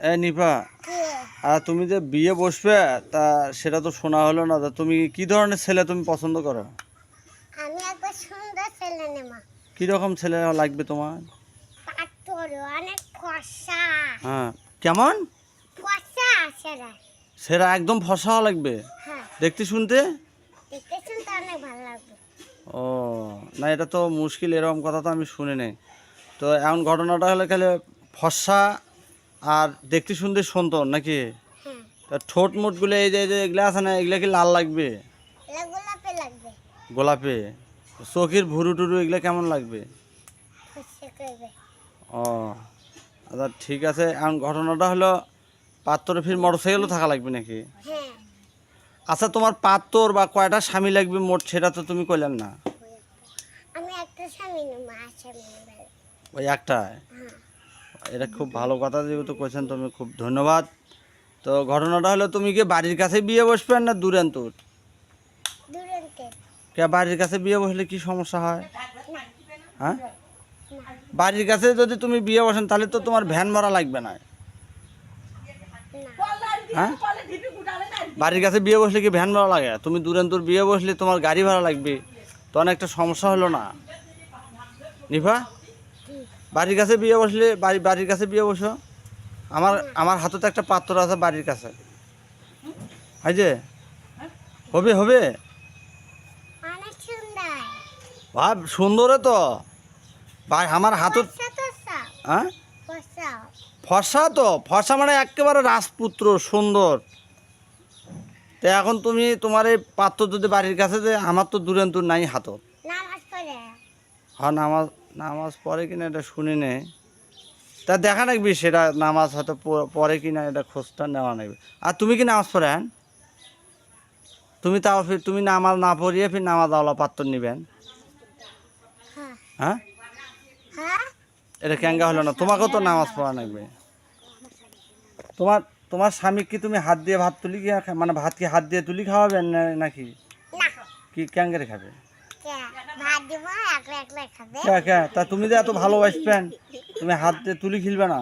এ নিপা আর তুমি যে বিয়ে বসবে তা সেটা তো শোনা হলো না। তা তুমি কি ধরনের ছেলে তুমি পছন্দ করো? আমি একবার সুন্দর ছেলে নেমা কি রকম ছেলে লাগবে তোমার? অনেক ফসা হ্যাঁ। কেমন? ফসা সেরা। সেটা একদম ফসা লাগবে? হ্যাঁ। দেখতে শুনতে? দেখতে শুনতে অনেক ভালো লাগবে। ও না এটা তো মুশকিল এরকম কথা তো আমি শুনি নেই। তো এমন ঘটনাটা হলে খালি ফর্সা আর দেখতে শুনতে সুন্দর নাকি? তা ঠোঁট মোটগুলো এই যে এই যে এগুলো আছে না এগুলো কি লাল লাগবে? গোলাপে চোখের ভুরু টুরু এগুলো কেমন লাগবে? ও আচ্ছা ঠিক আছে এমন ঘটনাটা হলো পাত্তরে ফির মোটর সাইকেলও থাকা লাগবে নাকি? হ্যাঁ। আচ্ছা তোমার পাত্তর বা কয়টা স্বামী লাগবে মোট সেটা তো তুমি কইলেন না। আমি একটা স্বামী স্বামী নেব ওই একটায়? হ্যাঁ। এটা খুব ভালো কথা যেহেতু কইছেন তুমি খুব ধন্যবাদ। তো ঘটনাটা হলো তুমি কি বাড়ির কাছে বিয়ে বসবে না দূরান্তর কে বাড়ির কাছে বিয়ে বসলে কি সমস্যা হয়? হ্যাঁ? বাড়ির কাছে যদি তুমি বিয়ে বসেন তাহলে তো তোমার ভ্যান ভাড়া লাগবে না। না। হ্যাঁ? বাড়ির কাছে বিয়ে বসলে কি ভ্যান ভাড়া লাগে? তুমি দূরান্তর বিয়ে বসলে তোমার গাড়ি ভাড়া লাগবে। তো অনেকটা সমস্যা হলো না। নিভা? বাড়ির কাছে বিয়ে বসলে বাড়ি বাড়ির কাছে বিয়ে বসো। আমার আমার হাতে তো একটা পাত্র আছে বাড়ির কাছে। হয় যে হবে হবে। ভাব সুন্দরে। তো। ভাই আমার হাতত ফসা তো সব। হ্যাঁ? ফসা ফর্সা তো। ফর্সা মানে একেবারে রাজপুত্র সুন্দর। তো এখন তুমি তোমার এই পাত্র যদি বাড়ির কাছে যে আমার তো দূরান্তর নাই হাতত। হ্যাঁ নামাজ নামাজ পড়ে কিনা এটা শুনি নে তা দেখা নাকবি সেটা নামাজ হয়তো প- পড়ে কিনা এটা খোঁজটা নেওয়া নাকবে আর তুমি কি নামাজ পড়েন? তুমি তাও ফির তুমি নামাজ না পড়িয়ে ফির নামাজ আওলা পাত্র নিবেন। হ্যাঁ। হ্যাঁ? হ্যাঁ? এটা ক্যাঙ্গা হলো না? তোমাকেও তো নামাজ পড়া লাগবে। তোমার তোমার স্বামী কি তুমি হাত দিয়ে ভাত তুলি কি মানে ভাত কি হাত দিয়ে তুলি খাওয়াবেন নাকি? না। কি ক্যাঙ্গারে খাবে? কে? তা তুমি যে এত ভালোবাসবেন তুমি হাত দিয়ে তুলি খেলবে না।